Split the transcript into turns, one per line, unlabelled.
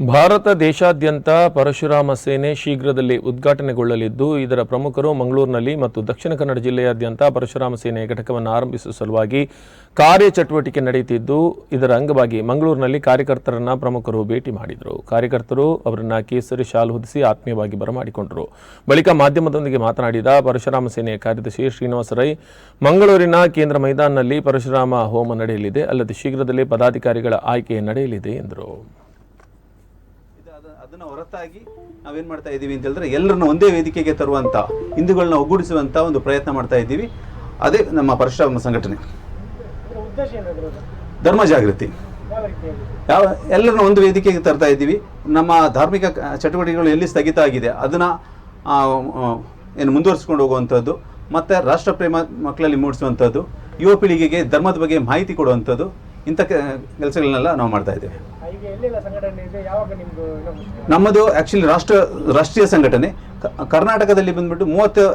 ಭಾರತ ದೇಶಾದ್ಯಂತ ಪರಶುರಾಮ ಸೇನೆ ಶೀಘ್ರದಲ್ಲಿ ಉದ್ಘಾಟನೆಗೊಳ್ಳಲಿದ್ದು, ಇದರ ಪ್ರಮುಖರು ಮಂಗಳೂರಿನಲ್ಲಿ ಮತ್ತು ದಕ್ಷಿಣ ಕನ್ನಡ ಜಿಲ್ಲೆಯಾದ್ಯಂತ ಪರಶುರಾಮ ಸೇನೆ ಘಟಕವನ್ನು ಆರಂಭಿಸುವ ಸಲುವಾಗಿ ಕಾರ್ಯಚಟುವಟಿಕೆ ನಡೆಯುತ್ತಿದ್ದು, ಇದರ ಅಂಗವಾಗಿ ಮಂಗಳೂರಿನಲ್ಲಿ ಕಾರ್ಯಕರ್ತರನ್ನ ಪ್ರಮುಖರು ಭೇಟಿ ಮಾಡಿದರು. ಕಾರ್ಯಕರ್ತರು ಅವರನ್ನು ಕೇಸರಿ ಶಾಲು ಹೊದಿಸಿ ಆತ್ಮೀಯವಾಗಿ ಬರಮಾಡಿಕೊಂಡರು. ಬಳಿಕ ಮಾಧ್ಯಮದೊಂದಿಗೆ ಮಾತನಾಡಿದ ಪರಶುರಾಮ ಸೇನೆಯ ಕಾರ್ಯದರ್ಶಿ ಶ್ರೀನಿವಾಸ ರೈ, ಮಂಗಳೂರಿನ ಕೇಂದ್ರ ಮೈದಾನದಲ್ಲಿ ಪರಶುರಾಮ ಹೋಮ ನಡೆಯಲಿದೆ, ಅಲ್ಲದೆ ಶೀಘ್ರದಲ್ಲೇ ಪದಾಧಿಕಾರಿಗಳ ಆಯ್ಕೆ ನಡೆಯಲಿದೆ ಎಂದರು.
ಅದನ್ನ ಹೊರತಾಗಿ ನಾವೇನ್ ಮಾಡ್ತಾ ಇದ್ದೀವಿ ಅಂತ ಹೇಳಿದ್ರೆ ಎಲ್ಲರನ್ನ ಒಂದೇ ವೇದಿಕೆಗೆ ತರುವಂತ ಹಿಂದೂಗಳನ್ನ ಒಗ್ಗೂಡಿಸುವಂತ ಒಂದು ಪ್ರಯತ್ನ ಮಾಡ್ತಾ ಇದ್ದೀವಿ. ಅದೇ ನಮ್ಮ ಪರಶುರಾಮ ಸಂಘಟನೆ. ಧರ್ಮ ಜಾಗೃತಿ.
ಯಾವ
ಎಲ್ಲರನ್ನ ಒಂದು ವೇದಿಕೆಗೆ ತರ್ತಾ ಇದ್ದೀವಿ. ನಮ್ಮ ಧಾರ್ಮಿಕ ಚಟುವಟಿಕೆಗಳು ಎಲ್ಲಿ ಸ್ಥಗಿತ ಆಗಿದೆ, ಅದನ್ನ ಏನು ಮುಂದುವರಿಸ್ಕೊಂಡು ಹೋಗುವಂಥದ್ದು ಮತ್ತೆ ರಾಷ್ಟ್ರ ಪ್ರೇಮ ಮಕ್ಕಳಲ್ಲಿ ಮೂಡಿಸುವಂಥದ್ದು ಯುವ ಪೀಳಿಗೆಗೆ ಧರ್ಮದ ಬಗ್ಗೆ ಮಾಹಿತಿ ಕೊಡುವಂಥದ್ದು ಇಂಥ ಕೆಲಸಗಳನ್ನೆಲ್ಲ ನಾವು ಮಾಡ್ತಾ ಇದ್ದೇವೆ. ನಮ್ಮದು ಆ್ಯಕ್ಚುಲಿ ರಾಷ್ಟ್ರ ರಾಷ್ಟ್ರೀಯ ಸಂಘಟನೆ. ಕರ್ನಾಟಕದಲ್ಲಿ ಬಂದ್ಬಿಟ್ಟು ಮೂವತ್ತು